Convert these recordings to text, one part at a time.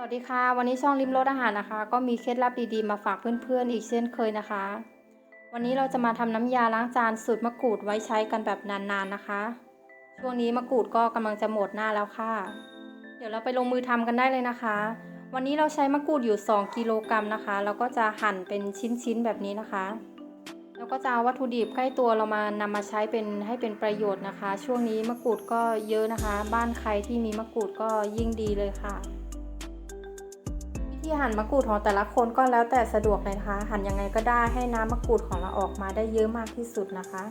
สวัสดีค่ะ วันนี้ช่องริมรสอาหารนะคะ ก็มีเคล็ดลับดีๆมาฝากเพื่อนๆ อีกเช่นเคยนะคะ วันนี้เราจะมาทำน้ำยาล้างจานสูตรมะกรูดไว้ใช้กันแบบนานๆนะคะ ช่วงนี้มะกรูดก็กำลังจะหมดหน้าแล้วค่ะ เดี๋ยวเราไปลงมือทำกันได้เลยนะคะ วันนี้เราใช้มะกรูดอยู่ 2กิโลกรัมนะคะแล้วก็จะหั่นเป็นชิ้นๆแบบนี้นะคะแล้วก็จะเอาวัตถุดิบใกล้ตัวเรามานำมาใช้เป็นให้เป็นประโยชน์นะคะ ช่วงนี้มะกรูดก็เยอะนะคะ บ้านใครที่มีมะกรูดก็ยิ่งดีเลยค่ะ ธีหั่นมะกรูดของแต่ละคนก็แล้วแต่สะดวกเลยนะคะ หั่นยังไงก็ได้ให้น้ำมะกรูดของเราออกมาได้เยอะมากที่สุดนะคะ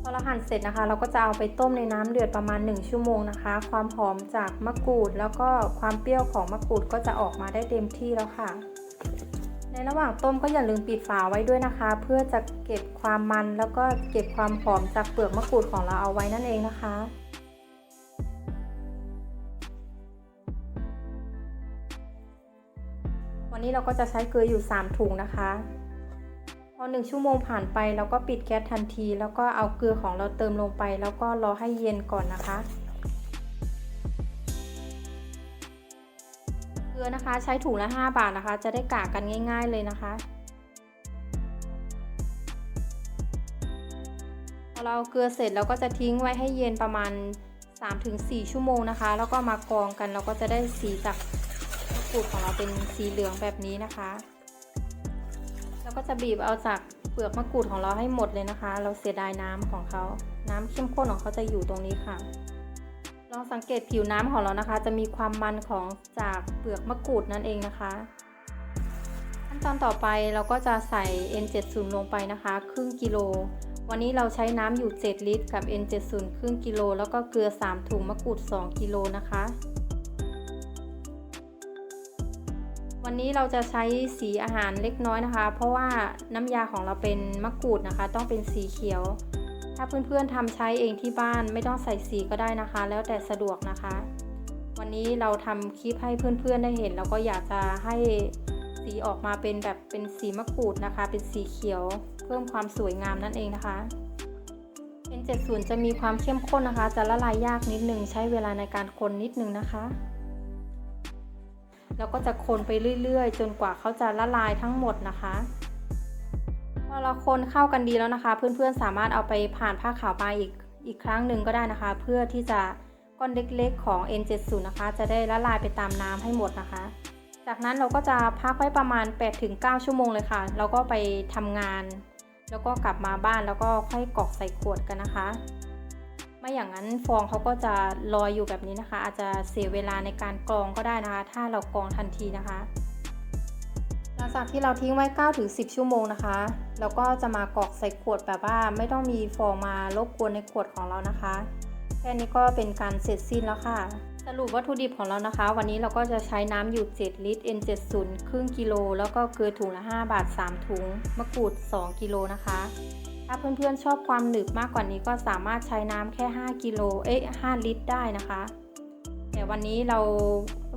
พอเราหั่นเสร็จนะคะ เราก็จะเอาไปต้มในน้ำเดือดประมาณ 1 ชั่วโมงนะคะ ความหอมจากมะกรูด แล้วก็ความเปรี้ยวของมะกรูดก็จะออกมาได้เต็มที่แล้วค่ะ ในระหว่างต้มก็อย่าลืมปิดฝาไว้ด้วยนะคะ เพื่อจะเก็บความมันแล้วก็เก็บความหอมจากเปลือกมะกรูดของเราเอาไว้นั่นเองนะคะวันนี้เราก็จะใช้เกลืออยู่ 3 ถุงนะคะ พอ 1 ชั่วโมงผ่านไปเราก็ปิดแก๊สทันที แล้วก็เอาเกลือของเราเติมลงไป แล้วก็รอให้เย็นก่อนนะคะ ลือนะคะ ใช้ถุงละ 5 บาทนะคะ จะได้กากกันง่าย ๆเลยนะคะพอเราเกลือเสร็จเราก็จะทิ้งไว้ให้เย็นประมาณ 3-4 ชั่วโมงนะคะ แล้วก็มากรองกันเราก็จะได้สีจากมะกรูดของเราเป็นสีเหลืองแบบนี้นะคะ แล้วก็จะบีบเอาจากเปลือกมะกรูดของเราให้หมดเลยนะคะ เราเสียดายน้ำของเขาน้ำเข้มข้นของเขาจะอยู่ตรงนี้ค่ะ ลองสังเกตผิวน้ำของเรานะคะ จะมีความมันของจากเปลือกมะกรูดนั่นเองนะคะขั้นตอนต่อไปเราก็จะใส่ N70 ลงไปนะคะ ครึ่งกิโล วันนี้เราใช้น้ำอยู่ 7 ลิตร กับ N70 ครึ่งกิโล แล้วก็เกลือ 3 ถุงมะกรูด 2 กิโลนะคะ วันนี้เราจะใช้สีอาหารเล็กน้อยนะคะ เพราะว่าน้ำยาของเราเป็นมะกรูดนะคะ ต้องเป็นสีเขียว ถ้าเพื่อนๆทำใช้เองที่บ้านไม่ต้องใส่สีก็ได้นะคะ แล้วแต่สะดวกนะคะ วันนี้เราทำคลิปให้เพื่อนๆได้เห็น แล้วก็อยากจะให้สีออกมาเป็นแบบเป็นสีมะกรูดนะคะ เป็นสีเขียว เพิ่มความสวยงามนั่นเองนะคะ N70 จะมีความเข้มข้นนะคะ จะละลายยากนิดนึงใช้เวลาในการคนนิดนึงนะคะแล้วก็จะคนไปเรื่อยๆ จนกว่าเขาจะละลายทั้งหมดนะคะ พอเราคนเข้ากันดีแล้วนะคะ เพื่อนๆสามารถเอาไปผ่านผ้าขาวมาอีกอีกครั้งหนึ่งก็ได้นะคะ เพื่อที่จะก้อนเล็กๆของ N70 นะคะ จะได้ละลายไปตามน้ำให้หมดนะคะ จากนั้นเราก็จะพักไว้ประมาณ 8-9 ชั่วโมงเลยค่ะ แล้วก็ไปทำงาน แล้วก็กลับมาบ้านแล้วก็ค่อยกรอกใส่ขวดกันนะคะ ไม่อย่างนั้นฟองเขาก็จะลอยอยู่แบบนี้นะคะ อาจจะเสียเวลาในการกรองก็ได้นะคะ ถ้าเรากรองทันทีนะคะ ลังจากที่เราทิ้งไว้9ถึง10 ชั่วโมงนะคะเราก็จะมากรอกใส่ขวดแบบว่าไม่ต้องมีฟองมารบกวนในขวดของเรานะคะ แค่นี้ก็เป็นการเสร็จสิ้นแล้วค่ะ สรุปวัตถุดิบของเรานะคะ วันนี้เราก็จะใช้น้ำอยู่ 7 ลิตร N70 ครึ่งกิโล แล้วก็เกลือถุงละ 5 บาท 3 ถุง มะกรูด 2 กิโลนะคะ ถ้าเพื่อนๆชอบความหนึบมากกว่านี้ก็สามารถใช้น้ำแค่ 5 กิโล เอ๊ะ 5 ลิตรได้นะคะ แต่วันนี้เรา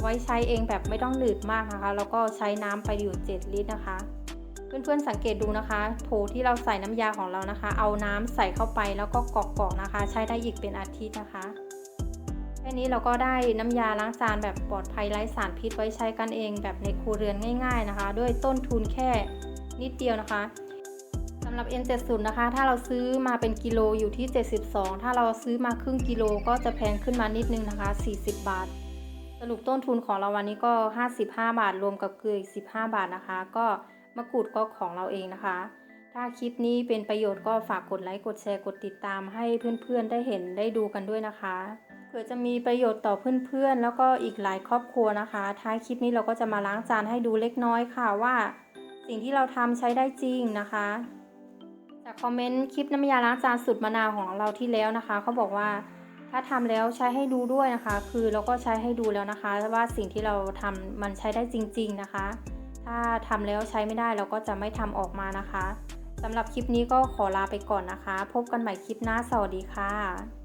ไว้ใช้เองแบบไม่ต้องหนืดมากนะคะ แล้วก็ใช้น้ำไปอยู่ 7 ลิตรนะคะ เพื่อนๆสังเกตดูนะคะโถที่เราใส่น้ำยาของเรานะคะ เอาน้ำใส่เข้าไปแล้วก็กรอกๆนะคะ ใช้ได้อีกเป็นอาทิตย์นะคะแค่นี้เราก็ได้น้ำยาล้างจานแบบปลอดภัยไร้สารพิษไว้ใช้กันเองแบบในครัวเรือนง่าย ๆนะคะ ด้วยต้นทุนแค่นิดเดียวนะคะำหรับ N70 นะคะ ถ้าเราซื้อมาเป็นกิโลอยู่ที่ 72 ถ้าเราซื้อมาครึ่งกิโลก็จะแพงขึ้นมานิดนึงนะคะ 40 บาท สรุปต้นทุนของเราวันนี้ก็ 55 บาท รวมกับเกลืออีก 15 บาทนะคะ ก็มะกรูดก็ของเราเองนะคะ ถ้าคลิปนี้เป็นประโยชน์ก็ฝากกดไลค์ กดแชร์ กดติดตามให้เพื่อนๆ ได้เห็นได้ดูกันด้วยนะคะ เผื่อจะมีประโยชน์ต่อเพื่อนๆ แล้วก็อีกหลายครอบครัวนะคะ ท้ายคลิปนี้เราก็จะมาล้างจานให้ดูเล็กน้อยค่ะว่าสิ่งที่เราทำใช้ได้จริงนะคะ จากคอมเมนต์คลิปน้ำยาล้างจานสุดมะนาวของเราที่แล้วนะคะเขาบอกว่าถ้าทำแล้วใช้ให้ดูด้วยนะคะ คือเราก็ใช้ให้ดูแล้วนะคะว่าสิ่งที่เราทำมันใช้ได้จริง ๆนะคะ ถ้าทำแล้วใช้ไม่ได้เราก็จะไม่ทำออกมานะคะสำหรับคลิปนี้ก็ขอลาไปก่อนนะคะ พบกันใหม่คลิปหน้าสวัสดีค่ะ